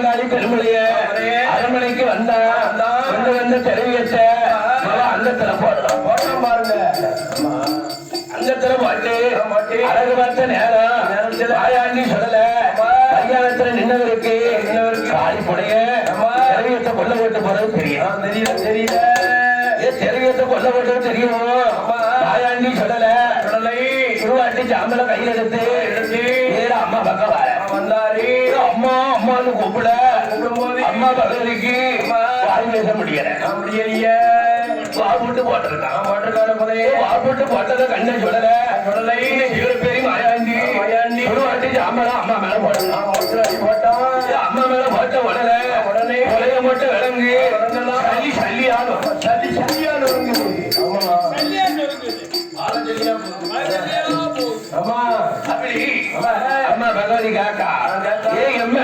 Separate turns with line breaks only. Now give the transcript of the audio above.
பங்காளி பெருமளைய அரண்மனைக்கு வந்தா கொண்டு வந்த தெருவியத்தை அங்கத்துல போடலாம்
போட்டோம் பாருங்க.
அங்கத்துல போட்டு
போட்டு.
அழகு பார்த்த நேரம். வாயாண்டி சொல்லல. கல்யாணத்துல நின்னவருக்கு காளி புடைய தெருவியத்தை கொல்ல போட்டு போறது தெரியும்.
தெரியல தெரியல.
ஏ தெருவியத்தை கொல்ல போட்டு தெரியும். வாயாண்டி சொல்லல.
கடலை
திருவாட்டி ஜாம்பல கையில எடுத்து
எடுத்து
அம்மான்னு கூப்பிட. அம்மா பகவதிக்கு வாய் பேச முடியல.
முடியலையே
வாபுட்டு போட்டிருக்கான்
போட்டிருக்கான முறையே
வாபுட்டு போட்டத கண்ணை சொல்லல.
சொல்லலை.
இவரு பேரு மாயாண்டி.
மாயாண்டி.
ஒரு வாட்டி ஜாமலா அம்மா மேல போட்டான் போட்டான் அம்மா மேல
போட்ட உடனே உடனே உலைய மட்டும் விளங்கு.
சளி சல்லியாலும் சளி சல்லியாலும் அம்மா அப்படி. அம்மா பகவதி காக்கா ஏ எம்மா